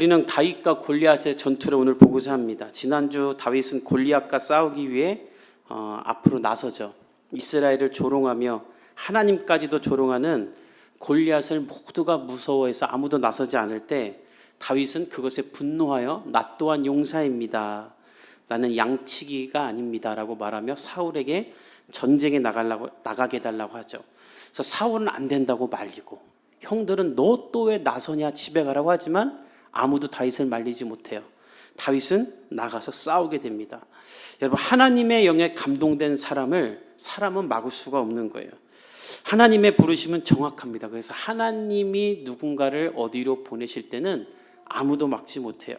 우리는 다윗과 골리앗의 전투를 오늘 보고자 합니다. 지난주 다윗은 골리앗과 싸우기 위해 어, 앞으로 나서죠. 이스라엘을 조롱하며 하나님까지도 조롱하는 골리앗을 모두가 무서워해서 아무도 나서지 않을 때 다윗은 그것에 분노하여 나 또한 용사입니다. 나는 양치기가 아닙니다라고 말하며 사울에게 전쟁에 나가려고 나가게 해달라고 하죠. 그래서 사울은 안 된다고 말리고 형들은 너 또 왜 나서냐 집에 가라고 하지만 아무도 다윗을 말리지 못해요. 다윗은 나가서 싸우게 됩니다. 여러분 하나님의 영에 감동된 사람을 사람은 막을 수가 없는 거예요. 하나님의 부르심은 정확합니다. 그래서 하나님이 누군가를 어디로 보내실 때는 아무도 막지 못해요.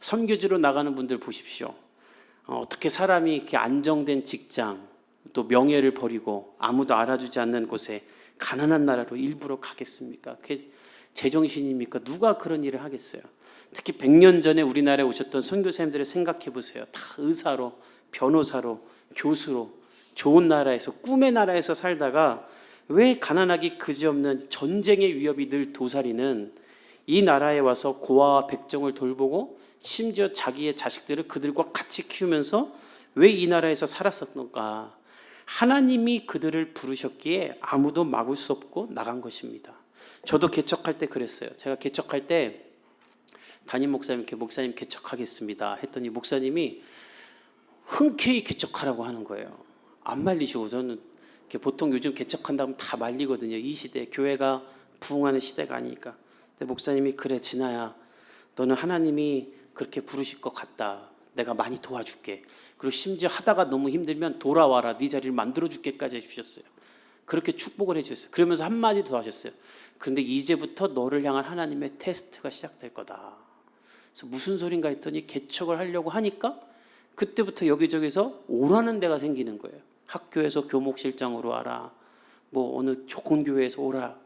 선교지로 나가는 분들 보십시오. 어, 어떻게 사람이 이렇게 안정된 직장, 또 명예를 버리고 아무도 알아주지 않는 곳에 가난한 나라로 일부러 가겠습니까? 그게 제정신입니까? 누가 그런 일을 하겠어요? 특히 100년 전에 우리나라에 오셨던 선교사님들을 생각해 보세요. 다 의사로, 변호사로, 교수로 좋은 나라에서 꿈의 나라에서 살다가 왜 가난하기 그지없는 전쟁의 위협이 늘 도사리는 이 나라에 와서 고아와 백정을 돌보고 심지어 자기의 자식들을 그들과 같이 키우면서 왜 이 나라에서 살았었는가? 하나님이 그들을 부르셨기에 아무도 막을 수 없고 나간 것입니다. 저도 개척할 때 그랬어요. 제가 개척할 때 담임 목사님께 목사님 개척하겠습니다 했더니 목사님이 흔쾌히 개척하라고 하는 거예요. 안 말리시고 저는 보통 요즘 개척한다면 다 말리거든요. 이 시대 교회가 부흥하는 시대가 아니니까. 근데 목사님이 그래 진아야 너는 하나님이 그렇게 부르실 것 같다. 내가 많이 도와줄게. 그리고 심지어 하다가 너무 힘들면 돌아와라. 네 자리를 만들어 줄게까지 해주셨어요. 그렇게 축복을 해주셨어요. 그러면서 한마디 더 하셨어요. 그런데 이제부터 너를 향한 하나님의 테스트가 시작될 거다. 그래서 무슨 소린가 했더니 개척을 하려고 하니까 그때부터 여기저기서 오라는 데가 생기는 거예요. 학교에서 교목실장으로 와라. 뭐 어느 좋은 교회에서 오라.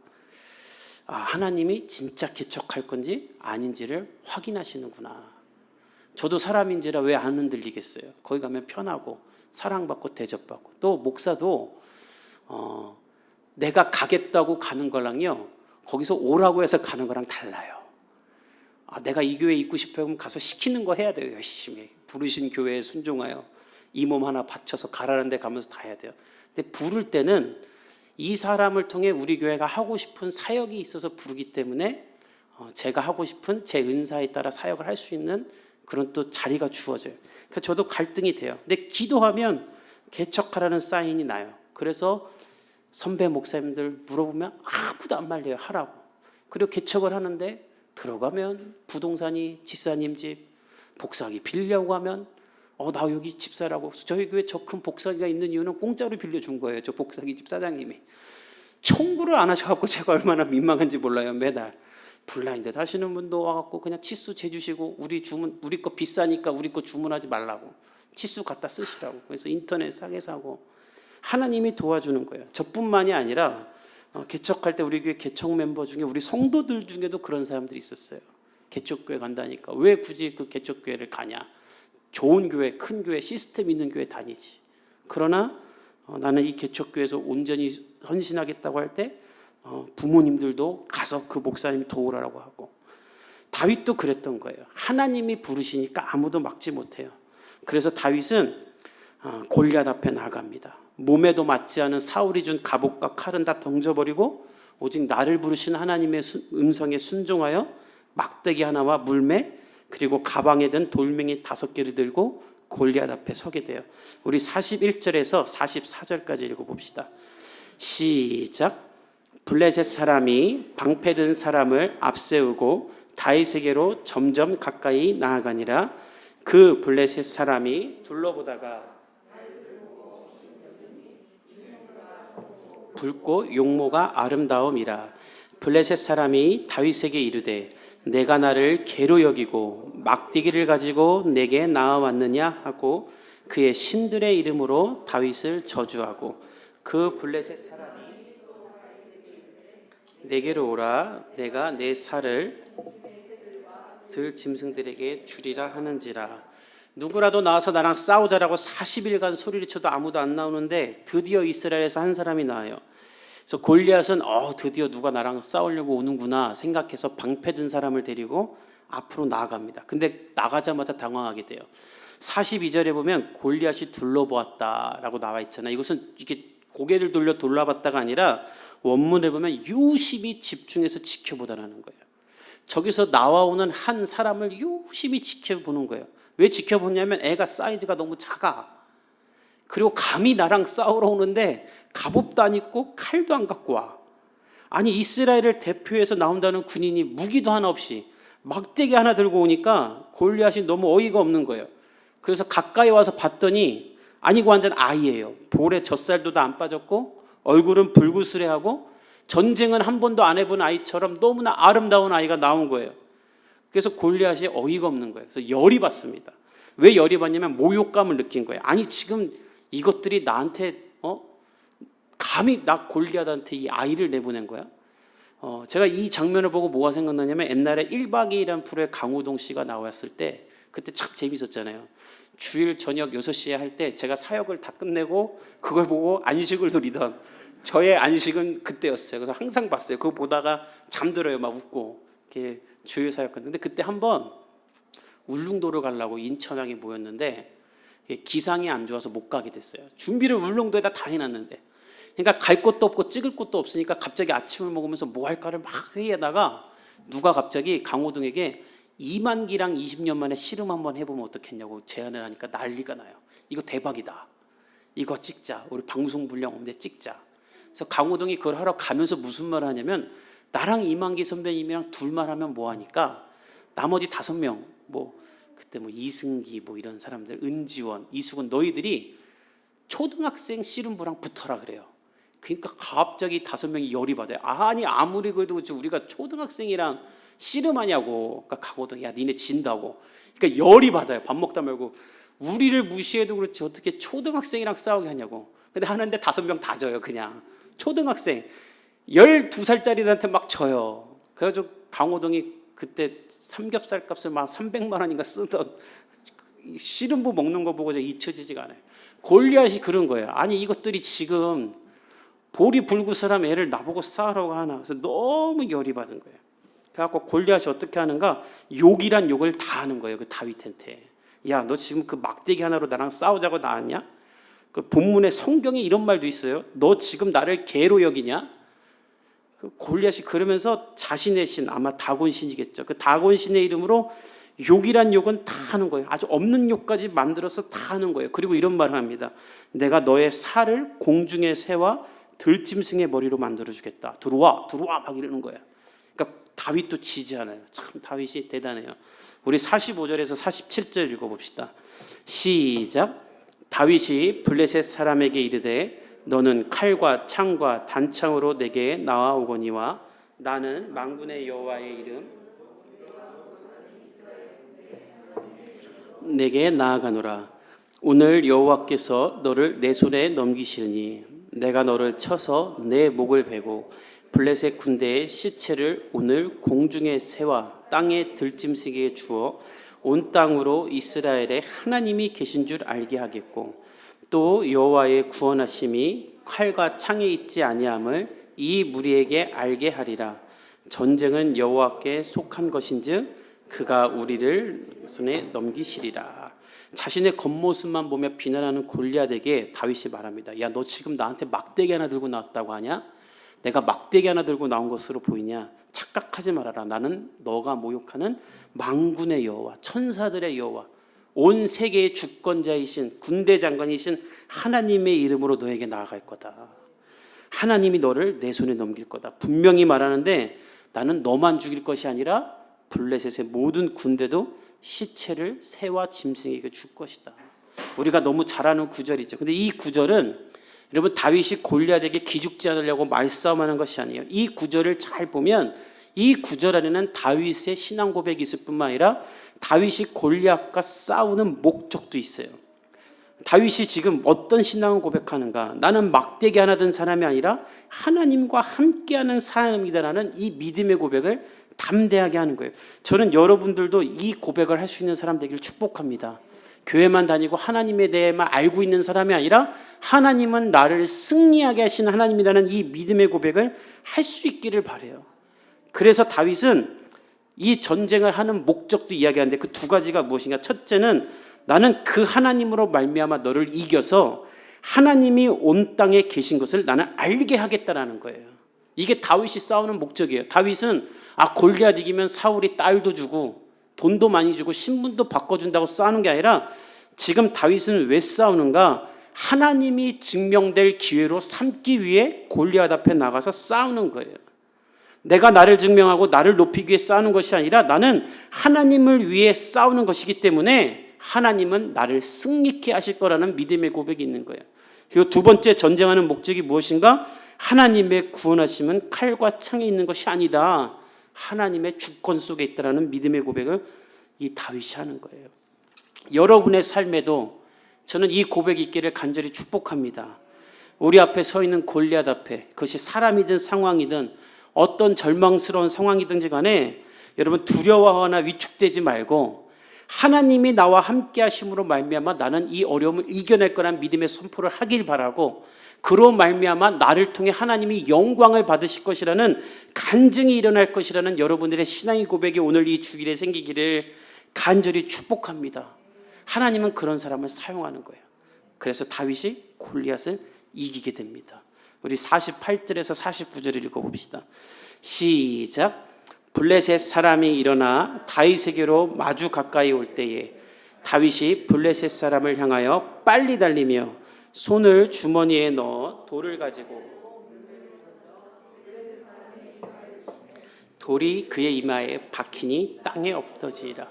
아, 하나님이 진짜 개척할 건지 아닌지를 확인하시는구나. 저도 사람인지라 왜 안 흔들리겠어요? 거기 가면 편하고 사랑받고 대접받고 또 목사도 어, 내가 가겠다고 가는 거랑요 거기서 오라고 해서 가는 거랑 달라요. 아, 내가 이 교회 있고 싶어요. 그럼 가서 시키는 거 해야 돼요. 열심히 부르신 교회에 순종하여 이 몸 하나 바쳐서 가라는 데 가면서 다 해야 돼요. 근데 부를 때는 이 사람을 통해 우리 교회가 하고 싶은 사역이 있어서 부르기 때문에 어, 제가 하고 싶은 제 은사에 따라 사역을 할 수 있는 그런 또 자리가 주어져요. 그러니까 저도 갈등이 돼요. 근데 기도하면 개척하라는 사인이 나요. 그래서 선배 목사님들 물어보면 아무도 안 말려요. 하라고. 그리고 개척을 하는데 들어가면 부동산이 집사님 집, 복사기 빌려고 하면 어, 나 여기 집사라고. 저희 교회 저 큰 복사기가 있는 이유는 공짜로 빌려준 거예요. 저 복사기 집 사장님이. 청구를 안 하셔갖고 제가 얼마나 민망한지 몰라요. 매달. 블라인드 하시는 분도 와갖고 그냥 치수 재주시고 우리 주문 우리 거 비싸니까 우리 거 주문하지 말라고 치수 갖다 쓰시라고 그래서 인터넷 싸게 사고 하나님이 도와주는 거예요. 저뿐만이 아니라 어, 개척할 때 우리 교회 개척 멤버 중에 우리 성도들 중에도 그런 사람들이 있었어요. 개척교회 간다니까 왜 굳이 그 개척교회를 가냐? 좋은 교회, 큰 교회, 시스템 있는 교회 다니지. 그러나 어, 나는 이 개척교회에서 온전히 헌신하겠다고 할때 어, 부모님들도 가서 그 목사님 도우라고 하고 다윗도 그랬던 거예요. 하나님이 부르시니까 아무도 막지 못해요. 그래서 다윗은 어, 골리앗 앞에 나갑니다. 몸에도 맞지 않은 사울이 준 갑옷과 칼은 다 던져버리고 오직 나를 부르신 하나님의 음성에 순종하여 막대기 하나와 물매 그리고 가방에 든 돌멩이 다섯 개를 들고 골리앗 앞에 서게 돼요. 우리 41절에서 44절까지 읽어봅시다. 시작. 블레셋 사람이 방패든 사람을 앞세우고 다윗에게로 점점 가까이 나아가니라 그 블레셋 사람이 둘러보다가 붉고 용모가 아름다움이라. 블레셋 사람이 다윗에게 이르되 내가 나를 개로 여기고 막대기를 가지고 내게 나아왔느냐? 하고 그의 신들의 이름으로 다윗을 저주하고 그 블레셋 사람 내게로 오라. 내가 내 살을 들 짐승들에게 주리라 하는지라 누구라도 나와서 나랑 싸우자라고 40일간 소리를 쳐도 아무도 안 나오는데 드디어 이스라엘에서 한 사람이 나와요. 그래서 골리앗은 어 드디어 누가 나랑 싸우려고 오는구나 생각해서 방패 든 사람을 데리고 앞으로 나아갑니다. 근데 나가자마자 당황하게 돼요. 42절에 보면 골리앗이 둘러보았다라고 나와 있잖아요. 이것은 이게 고개를 돌려 돌아봤다가 아니라 원문에 보면 유심히 집중해서 지켜보다라는 거예요. 저기서 나와오는 한 사람을 유심히 지켜보는 거예요. 왜 지켜보냐면 애가 사이즈가 너무 작아. 그리고 감히 나랑 싸우러 오는데 갑옷도 안 입고 칼도 안 갖고 와. 아니 이스라엘을 대표해서 나온다는 군인이 무기도 하나 없이 막대기 하나 들고 오니까 골리앗이 너무 어이가 없는 거예요. 그래서 가까이 와서 봤더니 아니고 완전 아이예요. 볼에 젖살도 다 안 빠졌고 얼굴은 불구스레하고 전쟁은 한 번도 안 해본 아이처럼 너무나 아름다운 아이가 나온 거예요. 그래서 골리앗이 어이가 없는 거예요. 그래서 열이 받습니다. 왜 열이 받냐면 모욕감을 느낀 거예요. 아니 지금 이것들이 나한테 어 감히 나 골리앗한테 이 아이를 내보낸 거야? 어, 제가 이 장면을 보고 뭐가 생각나냐면 옛날에 1박 2일이라는 프로에 강호동 씨가 나왔을 때 그때 참 재밌었잖아요. 주일 저녁 6시에 할 때 제가 사역을 다 끝내고 그걸 보고 안식을 누리던 저의 안식은 그때였어요. 그래서 항상 봤어요. 그거 보다가 잠들어요. 막 웃고. 이렇게 사역 끝는데 그때 한번 울릉도를 가려고 인천항에 모였는데 기상이 안 좋아서 못 가게 됐어요. 준비를 울릉도에다 다 해놨는데. 그러니까 갈 곳도 없고 찍을 곳도 없으니까 갑자기 아침을 먹으면서 뭐 할까를 막 회의하다가 누가 갑자기 강호동에게 이만기랑 20년 만에 씨름 한번 해보면 어떻겠냐고 제안을 하니까 난리가 나요. 이거 대박이다. 이거 찍자. 우리 방송 분량 없는데 찍자. 그래서 강호동이 그걸 하러 가면서 무슨 말을 하냐면 나랑 이만기 선배님이랑 둘만 하면 뭐 하니까 나머지 다섯 명 뭐 그때 뭐 이승기 뭐 이런 사람들 은지원 이수근 너희들이 초등학생 씨름부랑 붙어라 그래요. 그러니까 갑자기 다섯 명이 열이 받아요. 아니 아무리 그래도 우리가 초등학생이랑 씨름하냐고. 그러니까 강호동 야 니네 진다고. 그러니까 열이 받아요. 밥 먹다 말고 우리를 무시해도 그렇지 어떻게 초등학생이랑 싸우게 하냐고. 근데 하는데 다섯 명 다 져요 그냥 초등학생 12살짜리들한테 막 져요. 그래가지고 강호동이 그때 삼겹살 값을 막 300만 원인가 쓰던 씨름부 먹는 거 보고 저 잊혀지지가 않아요. 골리앗이 그런 거예요. 아니 이것들이 지금 볼이 불구스람 애를 나보고 싸우라고 하나. 그래서 너무 열이 받은 거예요. 그래갖고 골리앗이 어떻게 하는가? 욕이란 욕을 다 하는 거예요. 그 다윗한테. 야, 너 지금 그 막대기 하나로 나랑 싸우자고 나왔냐? 그 본문에 성경에 이런 말도 있어요. 너 지금 나를 개로 여기냐? 그 골리앗이 그러면서 자신의 신 아마 다곤 신이겠죠. 그 다곤 신의 이름으로 욕이란 욕은 다 하는 거예요. 아주 없는 욕까지 만들어서 다 하는 거예요. 그리고 이런 말을 합니다. 내가 너의 살을 공중의 새와 들짐승의 머리로 만들어 주겠다. 들어와, 들어와 막 이러는 거예요. 그러니까 다윗도 지지 않아요. 참 다윗이 대단해요. 우리 45절에서 47절 읽어봅시다. 시작. 다윗이 블레셋 사람에게 이르되 너는 칼과 창과 단창으로 내게 나와오거니와 나는 망군의 여호와의 이름 내게 나아가노라. 오늘 여호와께서 너를 내 손에 넘기시니 내가 너를 쳐서 내 목을 베고 블레셋 군대의 시체를 오늘 공중의 새와 땅의 들짐승에게 주어 온 땅으로 이스라엘의 하나님이 계신 줄 알게 하겠고 또 여호와의 구원하심이 칼과 창에 있지 아니함을 이 무리에게 알게 하리라 전쟁은 여호와께 속한 것인즉 그가 우리를 손에 넘기시리라 자신의 겉모습만 보며 비난하는 골리앗에게 다윗이 말합니다. 야, 너 지금 나한테 막대기 하나 들고 나왔다고 하냐? 내가 막대기 하나 들고 나온 것으로 보이냐? 착각하지 말아라. 나는 너가 모욕하는 망군의 여호와, 천사들의 여호와, 온 세계의 주권자이신 군대 장관이신 하나님의 이름으로 너에게 나아갈 거다. 하나님이 너를 내 손에 넘길 거다. 분명히 말하는데 나는 너만 죽일 것이 아니라 블레셋의 모든 군대도 시체를 새와 짐승에게 줄 것이다. 우리가 너무 잘 아는 구절이죠. 근데 이 구절은 여러분 다윗이 골리앗에게 기죽지 않으려고 말싸움하는 것이 아니에요. 이 구절을 잘 보면 이 구절 안에는 다윗의 신앙 고백이 있을 뿐만 아니라 다윗이 골리앗과 싸우는 목적도 있어요. 다윗이 지금 어떤 신앙을 고백하는가? 나는 막대기 하나 든 사람이 아니라 하나님과 함께하는 사람이다라는 이 믿음의 고백을 담대하게 하는 거예요. 저는 여러분들도 이 고백을 할 수 있는 사람 되기를 축복합니다. 교회만 다니고 하나님에 대해만 알고 있는 사람이 아니라 하나님은 나를 승리하게 하신 하나님이라는 이 믿음의 고백을 할 수 있기를 바래요. 그래서 다윗은 이 전쟁을 하는 목적도 이야기하는데 그 두 가지가 무엇인가? 첫째는 나는 그 하나님으로 말미암아 너를 이겨서 하나님이 온 땅에 계신 것을 나는 알게 하겠다라는 거예요. 이게 다윗이 싸우는 목적이에요. 다윗은 아 골리앗 이기면 사울이 딸도 주고 돈도 많이 주고 신분도 바꿔준다고 싸우는 게 아니라 지금 다윗은 왜 싸우는가? 하나님이 증명될 기회로 삼기 위해 골리앗 앞에 나가서 싸우는 거예요. 내가 나를 증명하고 나를 높이기 위해 싸우는 것이 아니라 나는 하나님을 위해 싸우는 것이기 때문에 하나님은 나를 승리케 하실 거라는 믿음의 고백이 있는 거예요. 그리고 두 번째 전쟁하는 목적이 무엇인가? 하나님의 구원하심은 칼과 창에 있는 것이 아니다. 하나님의 주권 속에 있다라는 믿음의 고백을 이 다윗이 하는 거예요. 여러분의 삶에도 저는 이 고백이 있기를 간절히 축복합니다. 우리 앞에 서 있는 골리앗 앞에 그것이 사람이든 상황이든 어떤 절망스러운 상황이든지 간에 여러분 두려워하거나 위축되지 말고 하나님이 나와 함께 하심으로 말미암아 나는 이 어려움을 이겨낼 거란 믿음의 선포를 하길 바라고 그로 말미암아 나를 통해 하나님이 영광을 받으실 것이라는 간증이 일어날 것이라는 여러분들의 신앙의 고백이 오늘 이 주일에 생기기를 간절히 축복합니다. 하나님은 그런 사람을 사용하는 거예요. 그래서 다윗이 골리앗을 이기게 됩니다. 우리 48절에서 49절을 읽어봅시다. 시작. 블레셋 사람이 일어나 다윗에게로 마주 가까이 올 때에 다윗이 블레셋 사람을 향하여 빨리 달리며 손을 주머니에 넣어 돌을 가지고 돌이 그의 이마에 박히니 땅에 엎어지라.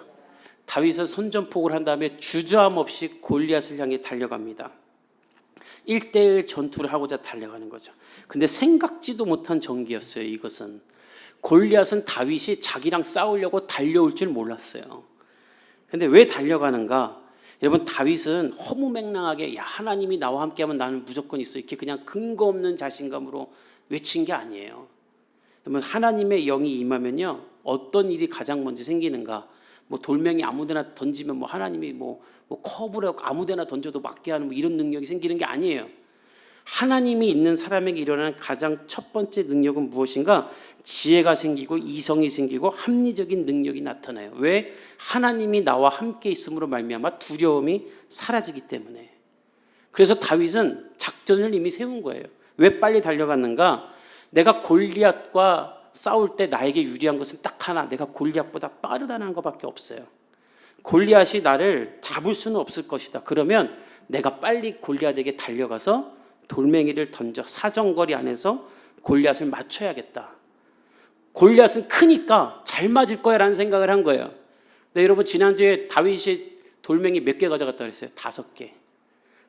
다윗은 선전폭을 한 다음에 주저함 없이 골리앗을 향해 달려갑니다. 1대1 전투를 하고자 달려가는 거죠. 근데 생각지도 못한 전기였어요, 이것은. 골리앗은 다윗이 자기랑 싸우려고 달려올 줄 몰랐어요. 근데 왜 달려가는가? 여러분 다윗은 허무맹랑하게 야 하나님이 나와 함께하면 나는 무조건 있어 이렇게 그냥 근거 없는 자신감으로 외친 게 아니에요. 여러분 하나님의 영이 임하면요 어떤 일이 가장 먼저 생기는가? 뭐 돌멩이 아무데나 던지면 뭐 하나님이 뭐, 뭐 컵으로 아무데나 던져도 맞게 하는 뭐 이런 능력이 생기는 게 아니에요. 하나님이 있는 사람에게 일어나는 가장 첫 번째 능력은 무엇인가? 지혜가 생기고 이성이 생기고 합리적인 능력이 나타나요. 왜? 하나님이 나와 함께 있음으로 말미암아 두려움이 사라지기 때문에. 그래서 다윗은 작전을 이미 세운 거예요. 왜 빨리 달려갔는가? 내가 골리앗과 싸울 때 나에게 유리한 것은 딱 하나. 내가 골리앗보다 빠르다는 것밖에 없어요. 골리앗이 나를 잡을 수는 없을 것이다. 그러면 내가 빨리 골리앗에게 달려가서 돌멩이를 던져 사정거리 안에서 골리앗을 맞춰야겠다. 골리앗은 크니까 잘 맞을 거야라는 생각을 한 거예요. 근데 여러분 지난주에 다윗이 돌멩이 몇 개 가져갔다 그랬어요? 다섯 개.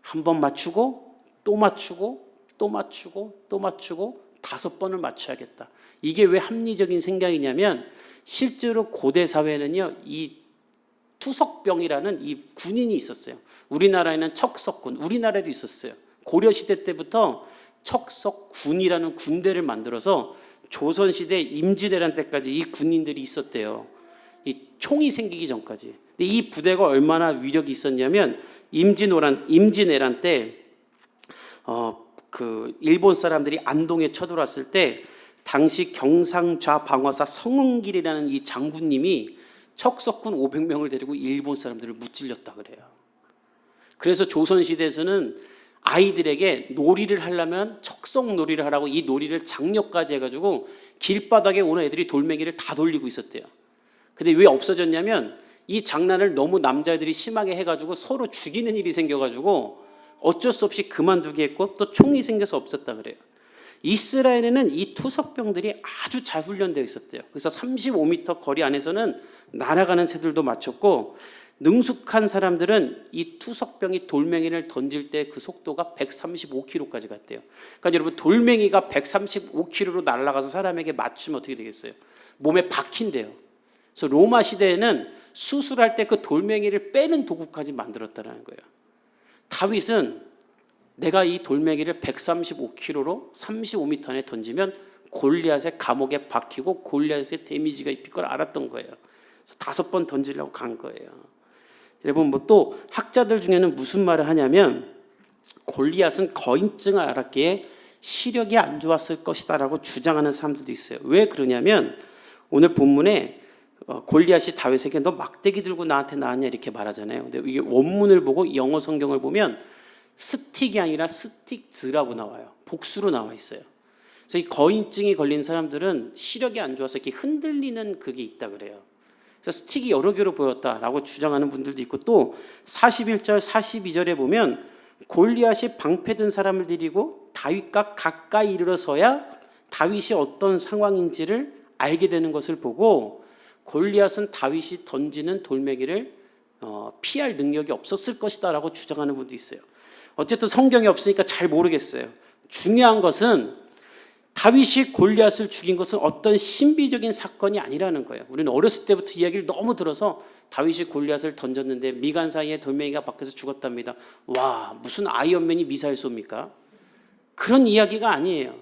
한 번 맞추고 또 맞추고 또 맞추고 또 맞추고 다섯 번을 맞춰야겠다. 이게 왜 합리적인 생각이냐면 실제로 고대 사회는요 이 투석병이라는 이 군인이 있었어요. 우리나라에는 척석군, 우리나라에도 있었어요. 고려 시대 때부터 척석군이라는 군대를 만들어서 조선 시대 임진왜란 때까지 이 군인들이 있었대요. 이 총이 생기기 전까지. 근데 이 부대가 얼마나 위력이 있었냐면 임진왜란 임진왜란 때 어 그 일본 사람들이 안동에 쳐들어왔을 때 당시 경상좌 방어사 성은길이라는 이 장군님이 척석군 500명을 데리고 일본 사람들을 무찔렸다 그래요. 그래서 조선 시대에서는 아이들에게 놀이를 하려면 척석 놀이를 하라고 이 놀이를 장려까지 해가지고 길바닥에 오는 애들이 돌멩이를 다 돌리고 있었대요. 근데 왜 없어졌냐면 이 장난을 너무 남자애들이 심하게 해가지고 서로 죽이는 일이 생겨가지고 어쩔 수 없이 그만두게 했고 또 총이 생겨서 없었다 그래요. 이스라엘에는 이 투석병들이 아주 잘 훈련되어 있었대요. 그래서 35m 거리 안에서는 날아가는 새들도 맞췄고 능숙한 사람들은 이 투석병이 돌멩이를 던질 때 그 속도가 135km까지 갔대요. 그러니까 여러분 돌멩이가 135km로 날아가서 사람에게 맞추면 어떻게 되겠어요? 몸에 박힌대요. 그래서 로마 시대에는 수술할 때 그 돌멩이를 빼는 도구까지 만들었다는 거예요. 다윗은 내가 이 돌멩이를 135km로 35m 안에 던지면 골리앗의 감옥에 박히고 골리앗의 데미지가 입힐 걸 알았던 거예요. 다섯 번 던지려고 간 거예요. 여러분 뭐 또 학자들 중에는 무슨 말을 하냐면 골리앗은 거인증을 알았기에 시력이 안 좋았을 것이다라고 주장하는 사람들도 있어요. 왜 그러냐면 오늘 본문에 어, 골리앗이 다윗에게 너 막대기 들고 나한테 나왔냐 이렇게 말하잖아요. 근데 이게 원문을 보고 영어 성경을 보면 스틱이 아니라 스틱즈라고 나와요. 복수로 나와 있어요. 그래서 이 거인증이 걸린 사람들은 시력이 안 좋아서 이렇게 흔들리는 그게 있다 그래요. 그래서 스틱이 여러 개로 보였다라고 주장하는 분들도 있고 또 41절 42절에 보면 골리앗이 방패든 사람을 데리고 다윗과 가까이 이르러서야 다윗이 어떤 상황인지를 알게 되는 것을 보고 골리앗은 다윗이 던지는 돌멩이를 어, 피할 능력이 없었을 것이다라고 주장하는 분도 있어요. 어쨌든 성경이 없으니까 잘 모르겠어요. 중요한 것은 다윗이 골리앗을 죽인 것은 어떤 신비적인 사건이 아니라는 거예요. 우리는 어렸을 때부터 이야기를 너무 들어서 다윗이 골리앗을 던졌는데 미간 사이에 돌멩이가 박혀서 죽었답니다. 와, 무슨 아이언맨이 미사일 쏩니까? 그런 이야기가 아니에요.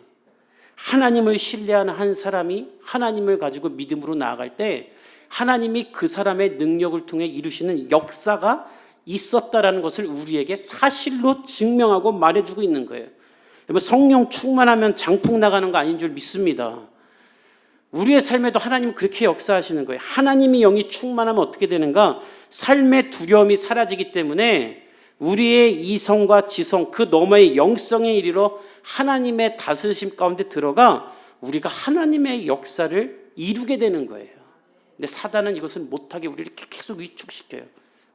하나님을 신뢰하는 한 사람이 하나님을 가지고 믿음으로 나아갈 때 하나님이 그 사람의 능력을 통해 이루시는 역사가 있었다라는 것을 우리에게 사실로 증명하고 말해주고 있는 거예요. 여러분 성령 충만하면 장풍 나가는 거 아닌 줄 믿습니다. 우리의 삶에도 하나님 그렇게 역사하시는 거예요. 하나님이 영이 충만하면 어떻게 되는가? 삶의 두려움이 사라지기 때문에 우리의 이성과 지성 그 너머의 영성에 이르러 하나님의 다스리심 가운데 들어가 우리가 하나님의 역사를 이루게 되는 거예요. 근데 사단은 이것을 못하게 우리를 계속 위축시켜요.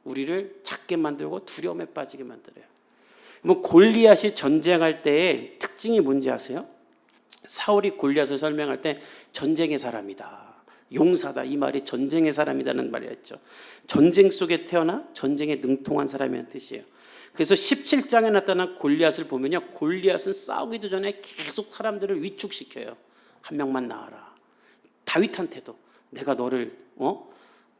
우리를 작게 만들고 두려움에 빠지게 만들어요. 뭐 골리앗이 전쟁할 때의 특징이 뭔지 아세요? 사울이 골리앗을 설명할 때 전쟁의 사람이다. 용사다. 이 말이 전쟁의 사람이라는 말이었죠. 전쟁 속에 태어나 전쟁에 능통한 사람이라는 뜻이에요. 그래서 17장에 나타난 골리앗을 보면요. 골리앗은 싸우기도 전에 계속 사람들을 위축시켜요. 한 명만 나와라. 다윗한테도 내가 너를 어?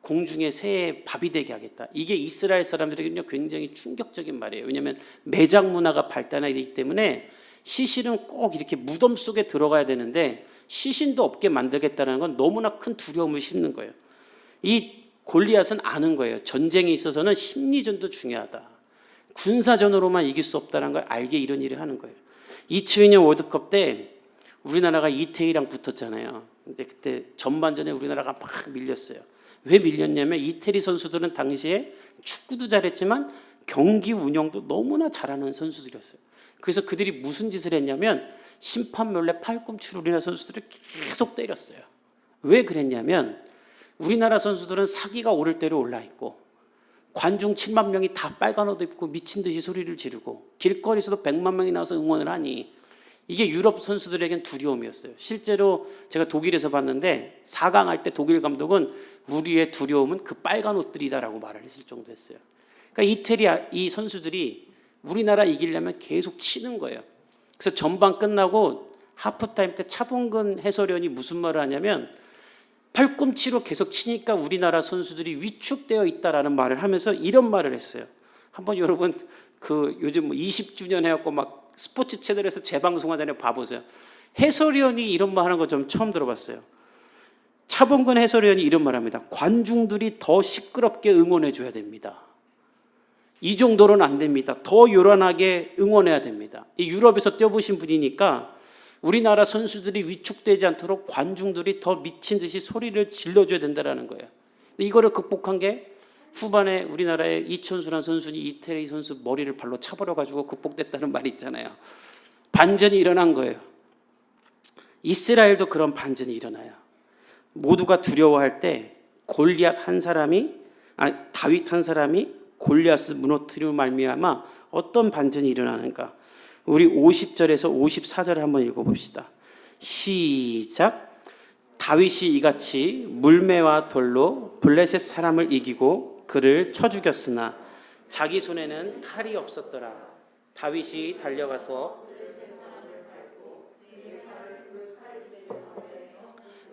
공중의 새의 밥이 되게 하겠다. 이게 이스라엘 사람들에게는요 굉장히 충격적인 말이에요. 왜냐하면 매장 문화가 발달하기 때문에 시신은 꼭 이렇게 무덤 속에 들어가야 되는데 시신도 없게 만들겠다는 건 너무나 큰 두려움을 심는 거예요. 이 골리앗은 아는 거예요. 전쟁에 있어서는 심리전도 중요하다. 군사전으로만 이길 수 없다는 걸 알게 이런 일을 하는 거예요. 2002년 월드컵 때 우리나라가 이태희랑 붙었잖아요. 근데 그때 전반전에 우리나라가 막 밀렸어요. 왜 밀렸냐면 이태리 선수들은 당시에 축구도 잘했지만 경기 운영도 너무나 잘하는 선수들이었어요. 그래서 그들이 무슨 짓을 했냐면 심판 몰래 팔꿈치로 우리나라 선수들을 계속 때렸어요. 왜 그랬냐면 우리나라 선수들은 사기가 오를 대로 올라 있고 관중 7만 명이 다 빨간 옷 입고 미친 듯이 소리를 지르고 길거리에서도 100만 명이 나와서 응원을 하니 이게 유럽 선수들에겐 두려움이었어요. 실제로 제가 독일에서 봤는데 4강 할 때 독일 감독은 우리의 두려움은 그 빨간 옷들이다라고 말을 했을 정도였어요. 그러니까 이태리 이 선수들이 우리나라 이기려면 계속 치는 거예요. 그래서 전반 끝나고 하프타임 때 차범근 해설위원이 무슨 말을 하냐면 팔꿈치로 계속 치니까 우리나라 선수들이 위축되어 있다라는 말을 하면서 이런 말을 했어요. 한번 여러분 그 요즘 뭐 20주년 해갖고 막 스포츠 채널에서 재방송하잖아요. 봐보세요. 해설위원이 이런 말 하는 거 좀 처음 들어봤어요. 차범근 해설위원이 이런 말 합니다. 관중들이 더 시끄럽게 응원해 줘야 됩니다. 이 정도로는 안 됩니다. 더 요란하게 응원해야 됩니다. 이 유럽에서 뛰어보신 분이니까 우리나라 선수들이 위축되지 않도록 관중들이 더 미친 듯이 소리를 질러줘야 된다는 거예요. 이거를 극복한 게 후반에 우리나라의 이천수란 선수니 이태리 선수 머리를 발로 차버려 가지고 극복됐다는 말이 있잖아요. 반전이 일어난 거예요. 이스라엘도 그런 반전이 일어나요. 모두가 두려워할 때 골리앗 한 사람이 아 다윗 한 사람이 골리앗을 무너뜨리며 말미암아 어떤 반전이 일어나는가? 우리 50절에서 54절을 한번 읽어 봅시다. 시작. 다윗이 이같이 물매와 돌로 블레셋 사람을 이기고 그를 쳐 죽였으나 자기 손에는 칼이 없었더라. 다윗이 달려가서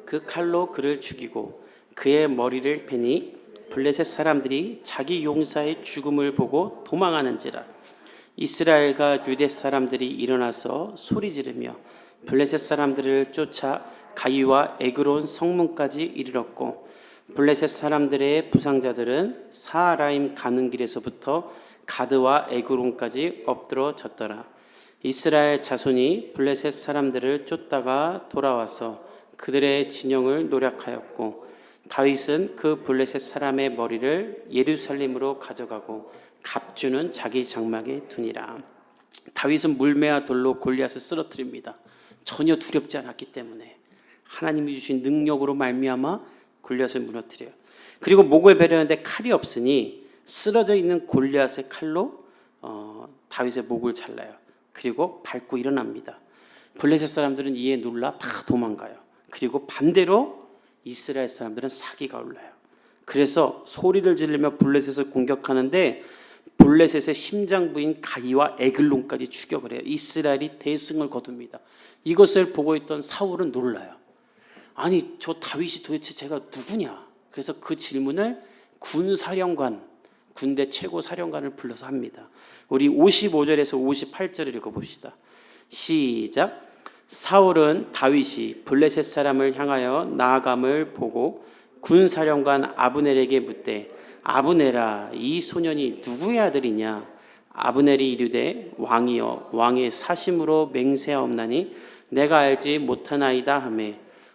그 칼로 그를 죽이고 그의 머리를 베니 블레셋 사람들이 자기 용사의 죽음을 보고 도망하는지라 이스라엘과 유대 사람들이 일어나서 소리 지르며 블레셋 사람들을 쫓아 가이와 에그론 성문까지 이르렀고 블레셋 사람들의 부상자들은 사라임 가는 길에서부터 가드와 에그론까지 엎드러 졌더라. 이스라엘 자손이 블레셋 사람들을 쫓다가 돌아와서 그들의 진영을 노략하였고 다윗은 그 블레셋 사람의 머리를 예루살렘으로 가져가고 갑주는 자기 장막에 두니라. 다윗은 물매와 돌로 골리앗을 쓰러뜨립니다. 전혀 두렵지 않았기 때문에 하나님이 주신 능력으로 말미암아 골리앗을 무너뜨려요. 그리고 목을 베려는데 칼이 없으니 쓰러져 있는 골리앗의 칼로 어, 다윗의 목을 잘라요. 그리고 밟고 일어납니다. 블레셋 사람들은 이에 놀라 다 도망가요. 그리고 반대로 이스라엘 사람들은 사기가 올라요. 그래서 소리를 지르며 블레셋을 공격하는데 블레셋의 심장 부인 가이와 에글론까지 추격을 해요. 이스라엘이 대승을 거둡니다. 이것을 보고 있던 사울은 놀라요. 아니 저 다윗이 도대체 제가 누구냐? 그래서 그 질문을 군 사령관, 군대 최고 사령관을 불러서 합니다. 우리 55절에서 58절을 읽어봅시다. 시작. 사울은 다윗이 블레셋 사람을 향하여 나아감을 보고 군 사령관 아브넬에게 묻되 아브넬아 이 소년이 누구의 아들이냐 아브넬이 이르되 왕이여 왕의 사심으로 맹세하옵나니 내가 알지 못하나이다 하매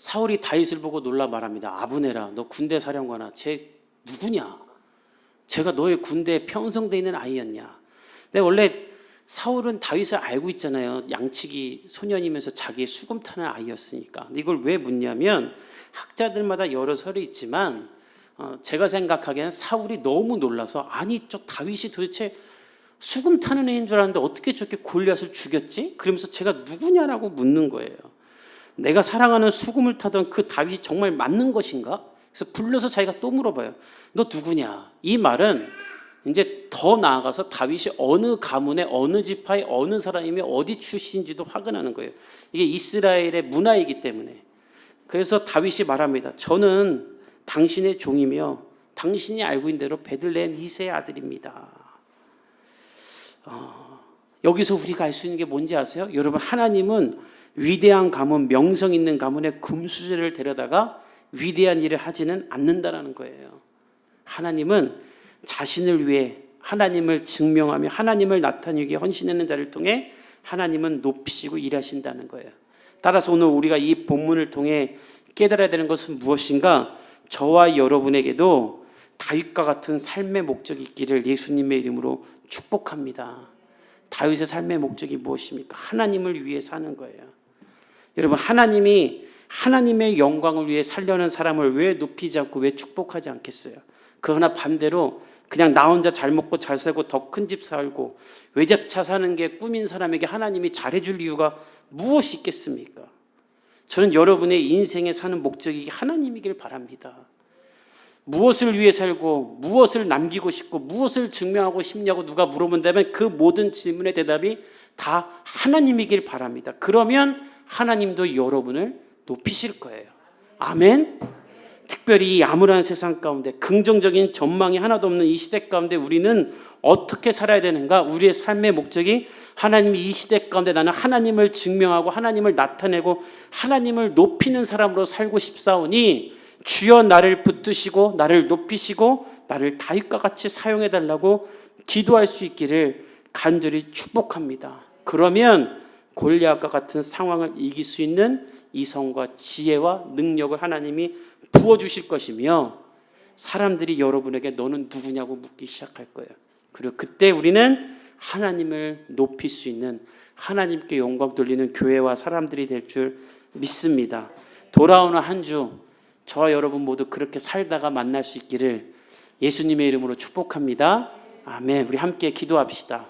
사울이 다윗을 보고 놀라 말합니다 아브넬아 너 군대 사령관아 쟤 누구냐 제가 너의 군대에 편성돼 있는 아이였냐 근데 원래 사울은 다윗을 알고 있잖아요. 양치기 소년이면서 자기의 수금 타는 아이였으니까. 근데 이걸 왜 묻냐면 학자들마다 여러 설이 있지만 어, 제가 생각하기에는 사울이 너무 놀라서 아니 저 다윗이 도대체 수금 타는 애인 줄 알았는데 어떻게 저렇게 골리앗을 죽였지? 그러면서 제가 누구냐라고 묻는 거예요. 내가 사랑하는 수금을 타던 그 다윗이 정말 맞는 것인가? 그래서 불러서 자기가 또 물어봐요. 너 누구냐? 이 말은 이제 더 나아가서 다윗이 어느 가문의 어느 지파의 어느 사람이며 어디 출신인지도 확인하는 거예요. 이게 이스라엘의 문화이기 때문에. 그래서 다윗이 말합니다. 저는 당신의 종이며 당신이 알고 있는 대로 베들레헴 이세의 아들입니다. 어, 여기서 우리가 알 수 있는 게 뭔지 아세요? 여러분 하나님은 위대한 가문, 명성 있는 가문의 금수저를 데려다가 위대한 일을 하지는 않는다라는 거예요. 하나님은 자신을 위해 하나님을 증명하며 하나님을 나타내기 헌신하는 자를 통해 하나님은 높이시고 일하신다는 거예요. 따라서 오늘 우리가 이 본문을 통해 깨달아야 되는 것은 무엇인가? 저와 여러분에게도 다윗과 같은 삶의 목적이 있기를 예수님의 이름으로 축복합니다. 다윗의 삶의 목적이 무엇입니까? 하나님을 위해 사는 거예요. 여러분, 하나님이 하나님의 영광을 위해 살려는 사람을 왜 높이지 않고 왜 축복하지 않겠어요? 그러나 반대로 그냥 나 혼자 잘 먹고 잘 살고 더 큰 집 살고 외제차 사는 게 꿈인 사람에게 하나님이 잘해줄 이유가 무엇이 있겠습니까? 저는 여러분의 인생에 사는 목적이 하나님이길 바랍니다. 무엇을 위해 살고 무엇을 남기고 싶고 무엇을 증명하고 싶냐고 누가 물어본다면 그 모든 질문의 대답이 다 하나님이길 바랍니다. 그러면 하나님도 여러분을 높이실 거예요. 아멘. 특별히 이 암울한 세상 가운데 긍정적인 전망이 하나도 없는 이 시대 가운데 우리는 어떻게 살아야 되는가? 우리의 삶의 목적이 하나님이 이 시대 가운데 나는 하나님을 증명하고 하나님을 나타내고 하나님을 높이는 사람으로 살고 싶사오니 주여 나를 붙드시고 나를 높이시고 나를 다윗과 같이 사용해 달라고 기도할 수 있기를 간절히 축복합니다. 그러면 골리앗과 같은 상황을 이길 수 있는 이성과 지혜와 능력을 하나님이 부어 주실 것이며 사람들이 여러분에게 너는 누구냐고 묻기 시작할 거예요. 그리고 그때 우리는 하나님을 높일 수 있는 하나님께 영광 돌리는 교회와 사람들이 될 줄 믿습니다. 돌아오는 한 주 저와 여러분 모두 그렇게 살다가 만날 수 있기를 예수님의 이름으로 축복합니다. 아멘. 우리 함께 기도합시다.